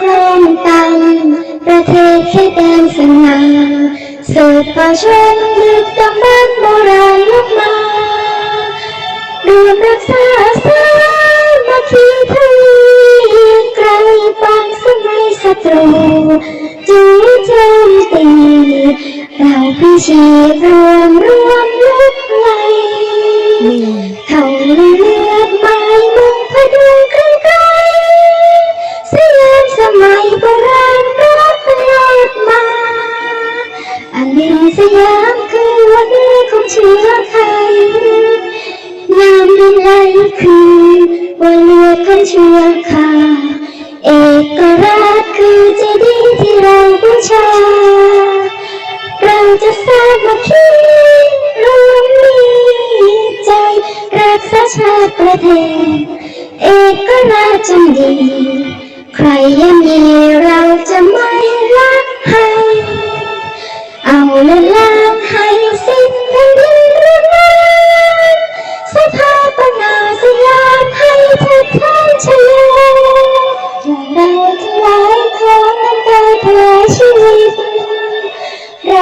ครองตังประเทศให้แดนสง่าสืบป่าชนลึกดำบรรพ์โบราณลุกมารวมรักษาสามัคคีทวีไกลปางสมัยศัตรูจูโจมตีเราพิชีพรวมรวมลุกไลเขาลือ งามดินไหลคือวันเลือของเชื้อคาเอกราชคือเจดีย์ที่เราบูชา เราจะสร้างมัคคีรวมมีใจ รักษาชาติประเทศ เอกราชจงดี ใครยังมีเราจะไม่ละให้ เอาและ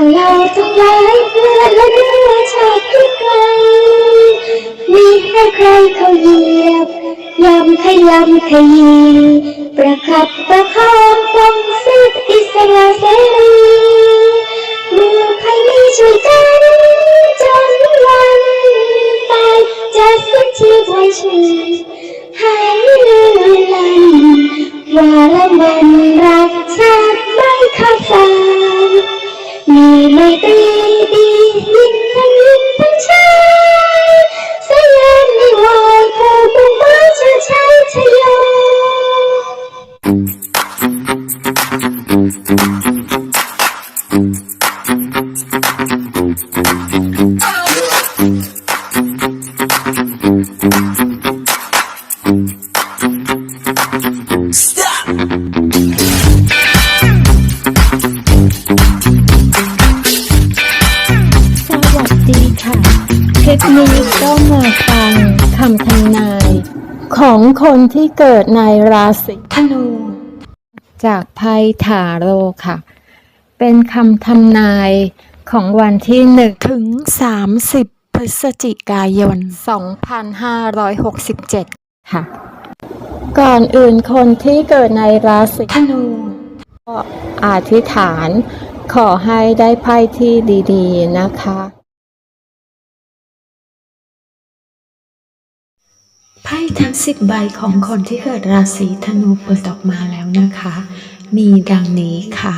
เราเราทั้งหลายเพื่อนและเนื้อชาติที่ไกลมีให้ใครเขาเหยียบยำขยำขยีประคับประคองปองสิทธิสระเสรีมือใครไมีช่วยกันจนวันตายจะสิ้นชีพไว้ชีหายเลือลันว่าละมัน มีไม่ี้ก็มาฟังคำทำนาย ของคนที่เกิดในราศีธนู จากไพ่ถาโรค่ะ เป็นคำทำนายของวันที่หนึ่งถึง30พฤศจิกายน2567ค่ะ ก่อนอื่นคนที่เกิดในราศีธนูก็อธิษฐานขอให้ได้ไพ่ที่ดี ๆ นะคะ ไพ่ทั้งสิบใบของคนที่เกิดราศีธนูเปิดออกมาแล้วนะคะ มีดังนี้ค่ะ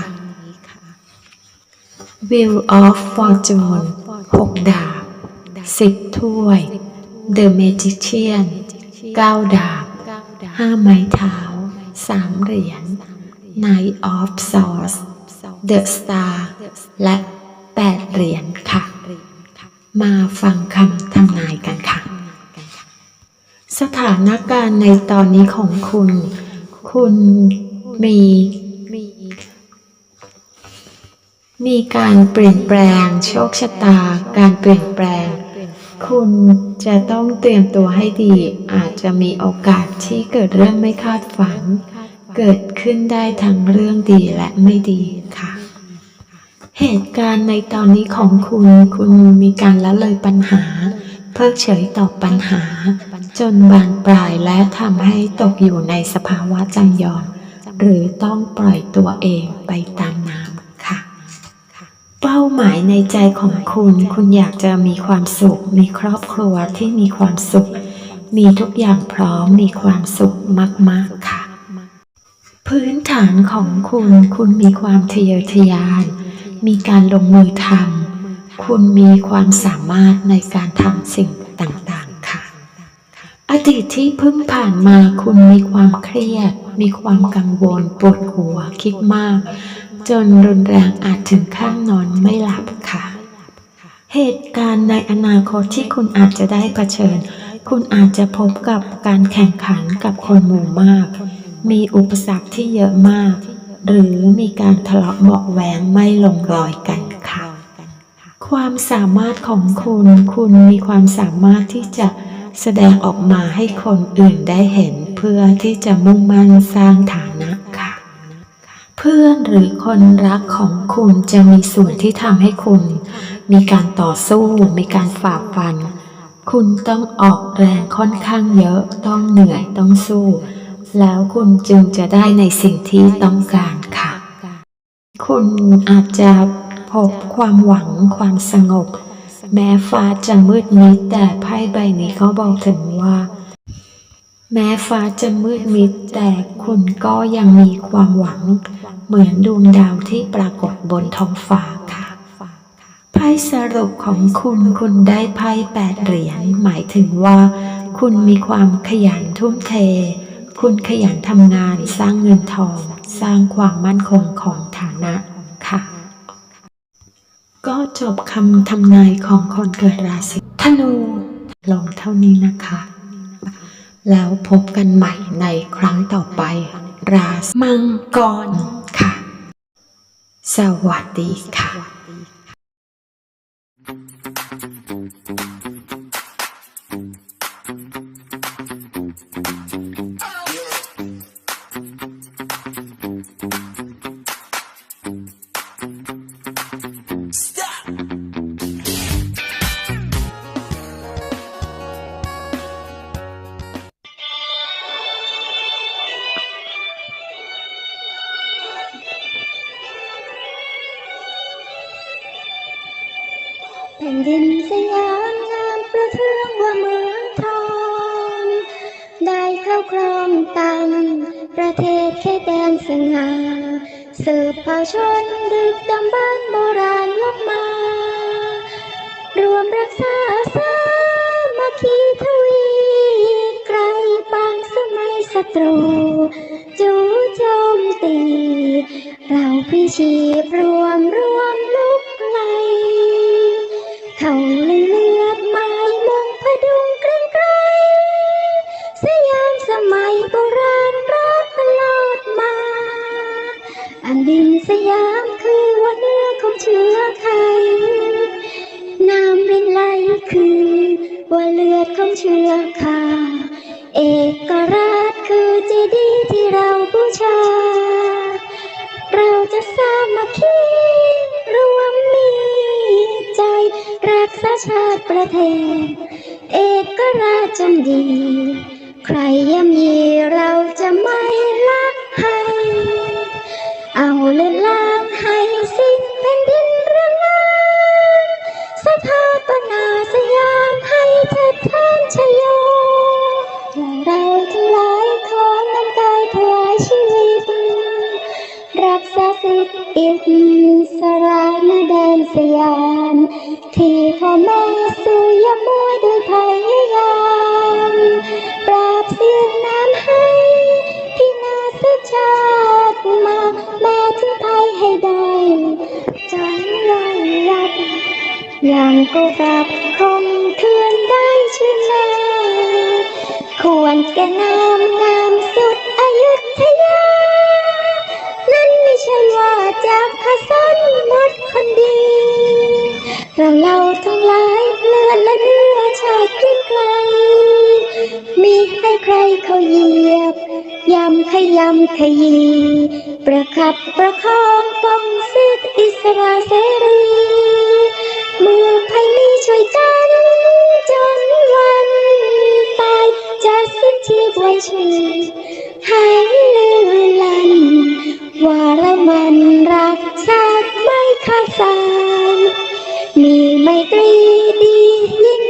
Wheel of Fortune หกดาบสิบถ้วย The Magician เก้าดาบห้าไม้เท้าสามเหรียญ Knight of Swords The Star และแปดเหรียญค่ะ มาฟังคำทำนายกันค่ะ สถานการณ์ในตอนนี้ของคุณ คุณมีมีการเปลี่ยนแปลง โชคชะตา การเปลี่ยนแปลง คุณจะต้องเตรียมตัวให้ดี อาจจะมีโอกาสที่เกิดเรื่องไม่คาดฝัน เกิดขึ้นได้ทั้งเรื่องดีและไม่ดีค่ะ เหตุการณ์ในตอนนี้ของคุณ คุณมีการละเลยปัญหา เพิกเฉยต่อปัญหา จนบานปลายและทำให้ตกอยู่ในสภาวะจำยอม หรือต้องปล่อยตัวเองไปตามน้ำค่ะ เป้าหมายในใจของคุณ คุณอยากจะมีความสุข มีครอบครัวที่มีความสุข มีทุกอย่างพร้อมมีความสุขมาก ๆ ค่ะ พื้นฐานของคุณ คุณมีความทะเยอทะยาน มีการลงมือทำ คุณมีความสามารถในการทำสิ่งต่างๆค่ะ อดีตที่เพิ่งผ่านมาคุณมีความเครียด มีความกังวลปวดหัวคิดมาก จนรุนแรงอาจถึงขั้นนอนไม่หลับค่ะ เหตุการณ์ในอนาคตที่คุณอาจจะได้เผชิญ คุณอาจจะพบกับการแข่งขันกับคนหมู่มาก มีอุปสรรคที่เยอะมาก หรือมีการทะเลาะเบาะแหวงไม่ลงรอยกัน ความสามารถของคุณ คุณมีความสามารถที่จะแสดงออกมาให้คนอื่นได้เห็นเพื่อที่จะมุ่งมั่นสร้างฐานะค่ะ เพื่อนหรือคนรักของคุณจะมีส่วนที่ทำให้คุณ มีการต่อสู้ มีการฝ่าฟัน คุณต้องออกแรงค่อนข้างเยอะ ต้องเหนื่อยต้องสู้ แล้วคุณจึงจะได้ในสิ่งที่ต้องการค่ะ คุณอาจจะ พบความหวังความสงบ แม้ฟ้าจะมืดมิดแต่ไพ่ใบนี้เขาบอกถึงว่า แม้ฟ้าจะมืดมิดแต่คุณก็ยังมีความหวัง เหมือนดวงดาวที่ปรากฏบนท้องฟ้าค่ะไพ่สรุปของคุณคุณได้ไพ่แปดเหรียญหมายถึงว่า คุณมีความขยันทุ่มเท คุณขยันทำงานสร้างเงินทอง สร้างความมั่นคงของฐานะ จบคำทำนายของคนเกิดราศีธนู ลงเท่านี้นะคะ แล้วพบกันใหม่ในครั้งต่อไป ราศีมังกรค่ะ สวัสดีค่ะ ตังประเทศเขตแดนสง่าสืบเผ่าชนดึกดำบรรพ์โบราณลบมา รวมรักษาสามัคคีทวีไกลปางสมัยศัตรู จู่โจมตี เราพิชีพรวมรวมลุกไลเขา เชื้อคาเอกราชคือเจดีย์ที่เราบูชา เราจะสามัคคีรวมมีใจ รักษาชาติประเทศ เอกราชจงดี ใครย่ำยีเราจะไม่ละให้ เอาเลือดล้า อิสระในแดนสยาม ที่พ่อแม่สู่ยามวยด้วยพยายามปราบเสียงน้ำให้ที่นาสชาติมา แม้ถึงภัยให้ได้จนลอยลับยังกูกลับคงคืนได้ชื่อนาควรแก่นามงามสุดาสันมดคนดี เราเราทั้งหลายเลือดและเนื้อชาติไกลมีให้ใครเขาเหยียบยำขยำขยี ประคับประคองป้องสิทธิอิสระเสรีมือภัยมีช่วยกันจนวันตายจะสิ้นชีพไว้ชีให้ลือลัน ว่าละมันรักชาติไม่ขาดสายมีไมตรีดียิ่ง